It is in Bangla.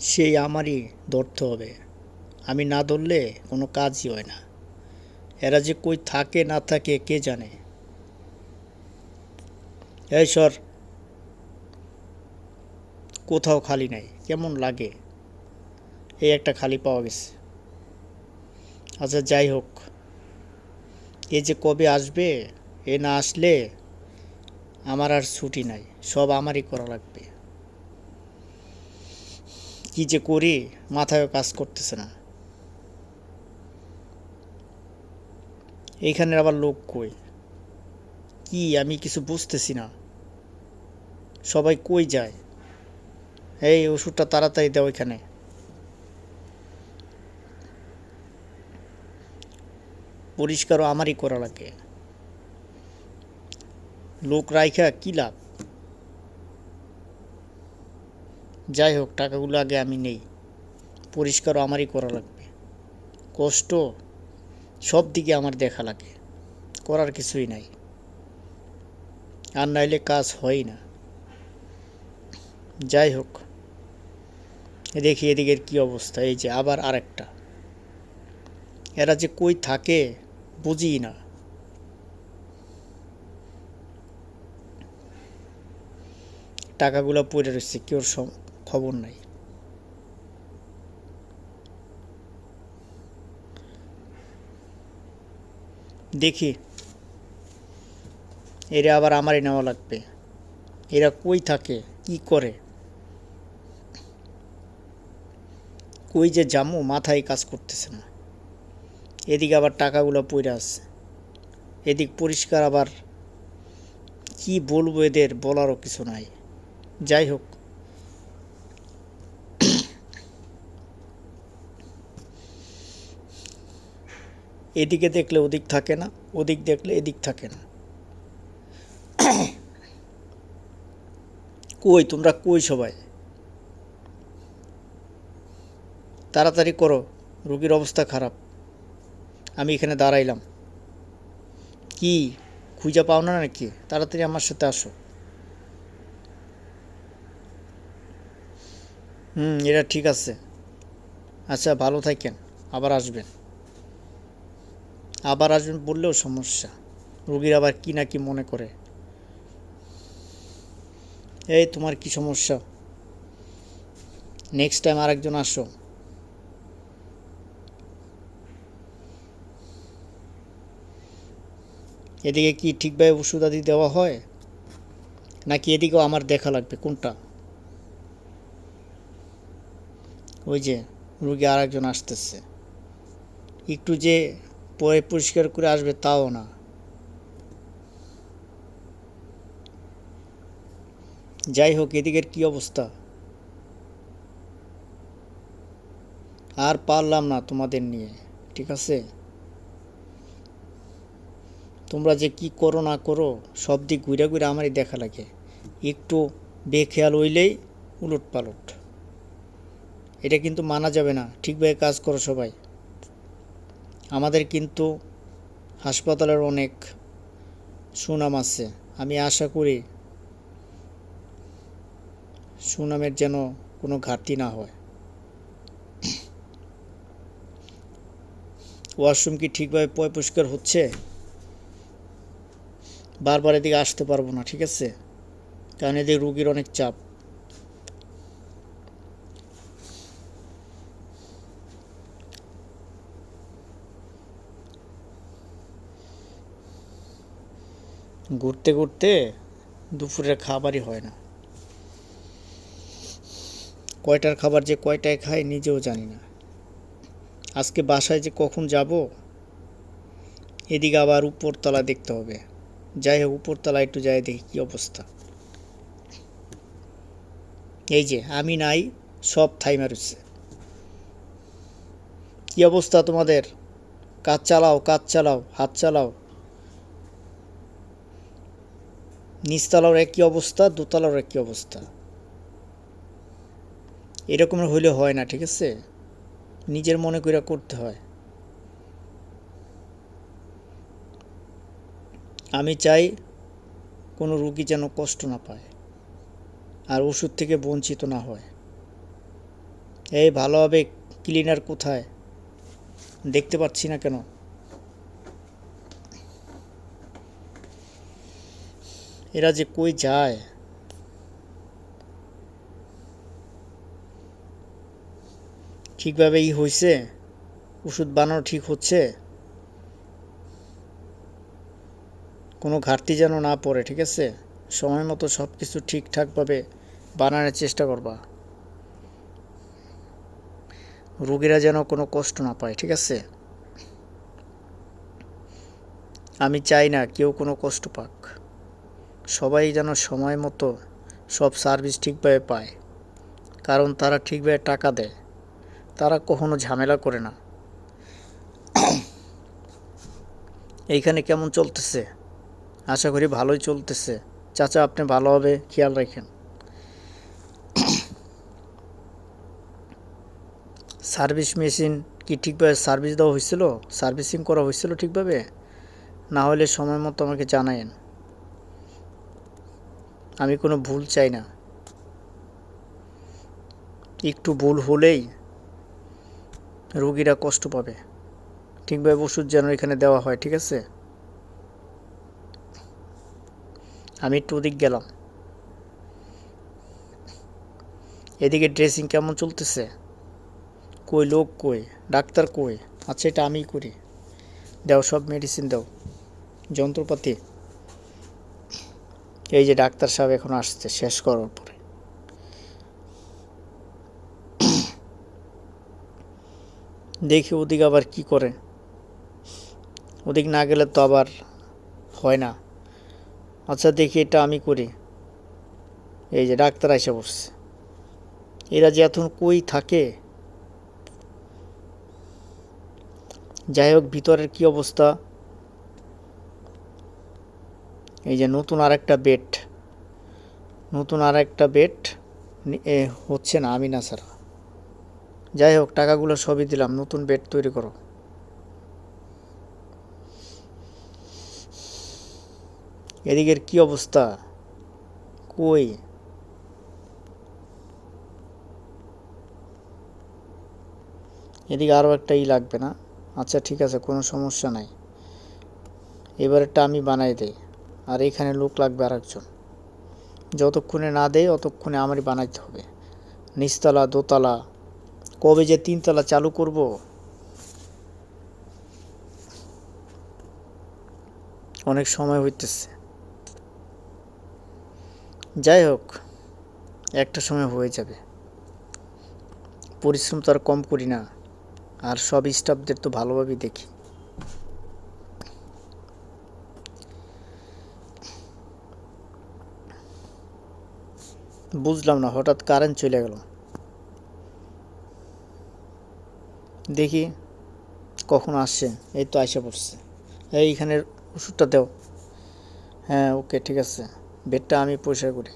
সেই আমারই ধরতে হবে। আমি না ধরলে কোনো কাজই হয় না। এরা যে কই থাকে না থাকে কে জানে? এই সর, কোথাও খালি নাই, কেমন লাগে? এই একটা খালি পাওয়া গেছে। আচ্ছা যাই হোক। এ যে কবে আসবে, এ না আসলে আমার আর ছুটি নাই, সব আমারই করা লাগবে। কি যে করি মাথায় কাজ করতেছে না। এইখানের আবার লোক কই? কি, আমি কিছু বুঝতেছি না। সবাই কই যায়? এই ওষুধটা তাড়াতাড়ি দাও এখানে। পরিষ্কারও আমারই করা লাগে। লোক রাইখা কী লাভ? যাই হোক, টাকাগুলো আগে আমি নেই। পরিষ্কারও আমারই করা লাগবে। কষ্ট সব দিকে আমার দেখা লাগে। করার কিছুই নাই। আর নাইলে কাজ হয় না। যাই হোক, দেখি এদিকের কি অবস্থা। এই যে আবার আরেকটা। এরা যে কই থাকে বুঝি না। টাকাগুলো পড়ে রয়েছে কেউ খবর নাই। দেখি, এরা আবার আমারই নেওয়া লাগবে। এরা কই থাকে, কি করে? কই যে জামু মাথায় কাজ করতেছে না। এদিকে আবার টাকাগুলো পড়ে আছে। এদিক পরিষ্কার আবার কি বলব এদের বলারও কিছু নাই। যাই হোক এদিকে দেখলে ওদিক থাকে না, ওদিক দেখলে এদিক থাকে না। কই, তোমরা কই সবাই? তাড়াতাড়ি করো, রুগীর অবস্থা খারাপ। আমি এখানে দাঁড়াইলাম। কি, খুঁজে পাও না নাকি? তাড়াতাড়ি আমার সাথে আসো। হুম এটা ঠিক আছে। আচ্ছা ভালো থাকেন, আবার আসবেন। আবার আসবেন বললেও সমস্যা। রুগীর আবার কি না কি মনে করে। এই তোমার কি সমস্যা? নেক্সট টাইম আরেকজন আসো। এদিকে কি ঠিকভাবে ওষুধ আদি দেওয়া হয়? নাকি এদিকেও আমার দেখা লাগবে, কোনটা? ওই যে রুগী আর একজন আসতেছে। একটু যে পরে পরিষ্কার করে আসবে তাও না। যাই হোক, এদিকের কি অবস্থা? আর পারলাম না তোমাদের নিয়ে, ঠিক আছে? তোমরা যে কি করো না করো, সব দিক ঘুরে ঘুরে আমারই দেখা লাগে। একটু বেখেয়াল হইলেই উলট পালট এটা কিন্তু মানা যাবে না। ঠিকভাবে কাজ করো সবাই। আমাদের কিন্তু হাসপাতালের অনেক সুনাম আছে। আমি আশা করি সুনামের যেন কোনো ঘাটতি না হয়। ওয়াশরুম কি ঠিকভাবে পয় পরিষ্কার হচ্ছে? বারবার এদিকে আসতে পারব না, ঠিক আছে? কারণ এদিকে রুগীর অনেক চাপ। ঘুরতে ঘুরতে দুপুরের খাবারই হয় না। কয়টার খাবার যে কয়টায় খাই নিজেও জানি না। আজকে বাসায় যে কখন যাব, এদিকে আবার উপরতলা দেখতে হবে। যাই হোক উপরতলা একটু যাই দেখি কী অবস্থা। এই যে, আমি নাই, সব থাইমা রয়েছে কী অবস্থা তোমাদের? কাজ চালাও কাজ চালাও, হাত চালাও। নিচতলার একই অবস্থা, দোতলার একই অবস্থা। এরকম হইলে হয় না, ঠিক আছে? নিজের মনে করে করতে হয়। আমি চাই কোনো রুগী যেন কষ্ট না পায় আর ওষুধ থেকে বঞ্চিত না হয়। এই ভালোভাবে ক্লিনার কোথায়? দেখতে পাচ্ছি না কেন। এরা যে কই যায়? ঠিকভাবে ই হয়েছে ওষুধ বানানো ঠিক হচ্ছে? কোনো ঘাটতি যেন না পড়ে, ঠিক আছে? সময় মতো সব কিছু ঠিকঠাকভাবে বানানোর চেষ্টা করবা। রোগীরা যেন কোনো কষ্ট না পায়, ঠিক আছে? আমি চাই না কেউ কোনো কষ্ট পাক। সবাই যেন সময় মতো সব সার্ভিস ঠিকভাবে পায়। কারণ তারা ঠিকভাবে টাকা দেয়। তারা কখনো ঝামেলা করে না। এইখানে কেমন চলতেছে? আশা করি ভালোই চলতেছে। চাচা, আপনি ভালোভাবে খেয়াল রাখেন। সার্ভিস মেশিন কি ঠিকভাবে সার্ভিস দেওয়া হয়েছিল? সার্ভিসিং করা হয়েছিল ঠিকভাবে? না হলে সময় মতো আমাকে জানায়েন। আমি কোনো ভুল চাই না। একটু ভুল হলেই রোগীরা কষ্ট পাবে। ঠিকভাবে ওষুধ যেন এখানে দেওয়া হয়, ঠিক আছে? আমি একটু ওদিক গেলাম। এদিকে ড্রেসিং কেমন চলতেছে? কই লোক কই? ডাক্তার কই? আচ্ছা এটা আমিই করি। দাও, সব মেডিসিন দাও। যন্ত্রপাতি। এই যে ডাক্তার সাহেব এখন আসছে, শেষ করার পরে। দেখি ওদিক আবার কি করে। ওদিক না গেলে তো আবার হয় না। আচ্ছা দেখি এটা আমি করি। এই যে ডাক্তার এসে বসছে। এরা যে এখন কই থাকে? যাই হোক, ভিতরের কি অবস্থা? এই যে নতুন আর একটা বেড। নতুন আর একটা বেড হচ্ছে না, আমি না স্যার। যাই হোক, টাকাগুলো সবই দিলাম, নতুন বেড তৈরি করো। এদিকের কি অবস্থা? কই? এদিকে আরও একটা ই লাগবে না? আচ্ছা ঠিক আছে, কোনো সমস্যা নাই। এবারেরটা আমি বানাই দেই। আর এখানে লোক লাগবে আর একজন যতক্ষণে না দেয়, অতক্ষণে আমারই বানাইতে হবে। নিচতলা, দোতলা, কবে যে তিনতলা চালু করব? অনেক সময় হইতেছে। যাই হোক, একটা সময় হয়ে যাবে। পরিশ্রম তো আর কম করি না, আর সব স্টাফদের তো ভালোভাবেই দেখি। বুঝলাম না, হঠাৎ কারেন্ট চলে গেল। দেখি কখন আসছে, এই তো আইসা পড়ছে। এইখানের ওষুধটা দেও। হ্যাঁ ওকে ঠিক আছে। বেডটা আমি পরিষ্কার করি।